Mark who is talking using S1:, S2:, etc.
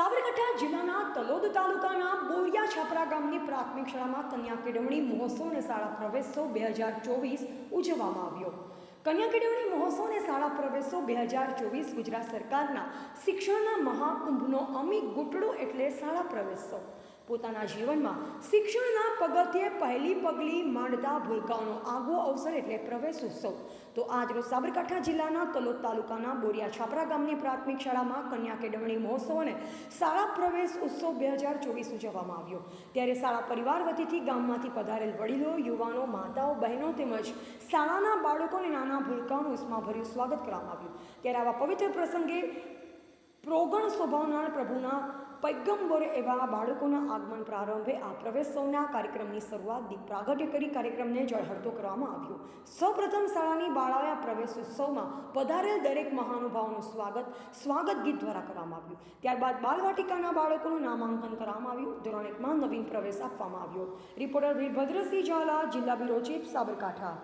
S1: સાબરકાંઠા જિલ્લાના તલોદ તાલુકાના બોરિયા છાપરા ગામની પ્રાથમિક શાળામાં કન્યા કેળવણી મહોત્સવ અને શાળા પ્રવેશોત્સવ બે હજાર ચોવીસ ઉજવવામાં આવ્યો. કન્યા કેળવણી મહોત્સવ અને શાળા પ્રવેશોત્સવ બે હજાર ચોવીસ ગુજરાત સરકારના શિક્ષણના મહાકુંભનો અમી ગુટડો એટલે શાળા પ્રવેશોત્સવ. પોતાના જીવનમાં શિક્ષણના પગથિયે પહેલી પગલી માંડતા ભૂલકાઓનો આગવો અવસર એટલે પ્રવેશ ઉત્સવ. તો આજરોજ સાબરકાંઠા જિલ્લાના તલોદ તાલુકાના બોરિયા છાપરા ગામની પ્રાથમિક શાળામાં કન્યા કેળવણી મહોત્સવ અને શાળા પ્રવેશ ઉત્સવ બે હજાર ચોવીસ ઉજવવામાં આવ્યો. ત્યારે શાળા પરિવાર વતીથી ગામમાંથી પધારેલ વડીલો, યુવાનો, માતાઓ, બહેનો તેમજ શાળાના બાળકોને નાના ભૂલકાઓનું ઉષ્માભર્યું સ્વાગત કરવામાં આવ્યું. ત્યારે આવા પવિત્ર પ્રસંગે પ્રોગણ સ્વભાવના પ્રભુના પૈગંબર એવા બાળકોના આગમન પ્રારંભે આ પ્રવેશોના કાર્યક્રમની શરૂઆત દીપ પ્રાગટ્ય કરી કાર્યક્રમને જળહળતો કરવામાં આવ્યો. સૌપ્રથમ શાળાની બાળાએ પ્રવેશ ઉત્સવમાં પધારેલ દરેક મહાનુભાવોનું સ્વાગત સ્વાગત ગીત દ્વારા કરવામાં આવ્યું. ત્યારબાદ બાલવાટિકાના બાળકોનું નામાંકન કરવામાં આવ્યું. ધોરણ એકમાં નવીન પ્રવેશ આપવામાં આવ્યો. રિપોર્ટર વીરભદ્રસિંહ ઝાલા, જિલ્લા બ્યુરો ચીફ સાબરકાંઠા.